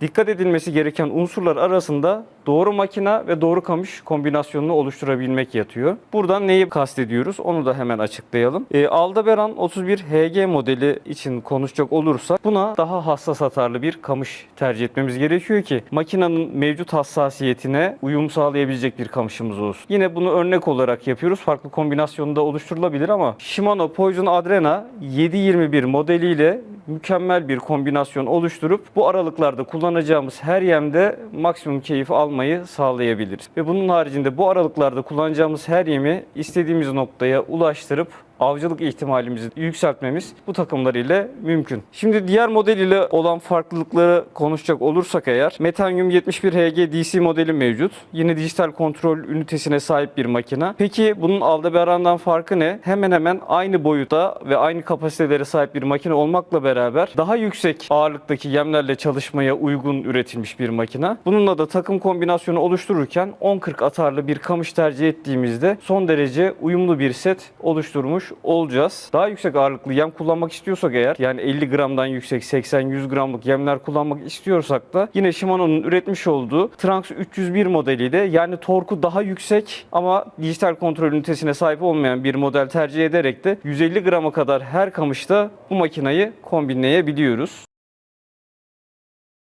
dikkat edilmesi gereken unsurlar arasında doğru makina ve doğru kamış kombinasyonunu oluşturabilmek yatıyor. Buradan neyi kastediyoruz onu da hemen açıklayalım. E, Aldebaran 31 HG modeli için konuşacak olursak buna daha hassas atarlı bir kamış tercih etmemiz gerekiyor ki makinenin mevcut hassasiyetine uyum sağlayabilecek bir kamışımız olsun. Yine bunu örnek olarak yapıyoruz. Farklı kombinasyonda oluşturulabilir ama Shimano Poison Adrena 721 modeliyle mükemmel bir kombinasyon oluşturup bu aralıklarda kullanacağımız her yemde maksimum keyif almayı sağlayabiliriz. Ve bunun haricinde bu aralıklarda kullanacağımız her yemi istediğimiz noktaya ulaştırıp avcılık ihtimalimizi yükseltmemiz bu takımlar ile mümkün. Şimdi diğer model ile olan farklılıkları konuşacak olursak eğer Metanium 71 HG DC modeli mevcut. Yine dijital kontrol ünitesine sahip bir makine. Peki bunun Aldebaran'dan farkı ne? Hemen hemen aynı boyuta ve aynı kapasitelere sahip bir makine olmakla beraber daha yüksek ağırlıktaki yemlerle çalışmaya uygun üretilmiş bir makine. Bununla da takım kombinasyonu oluştururken 10-40 atarlı bir kamış tercih ettiğimizde son derece uyumlu bir set oluşturmuş olacağız. Daha yüksek ağırlıklı yem kullanmak istiyorsak eğer yani 50 gramdan yüksek 80-100 gramlık yemler kullanmak istiyorsak da yine Shimano'nun üretmiş olduğu Trunks 301 modeliyle yani torku daha yüksek ama dijital kontrol ünitesine sahip olmayan bir model tercih ederek de 150 grama kadar her kamışta bu makinayı kombinleyebiliyoruz.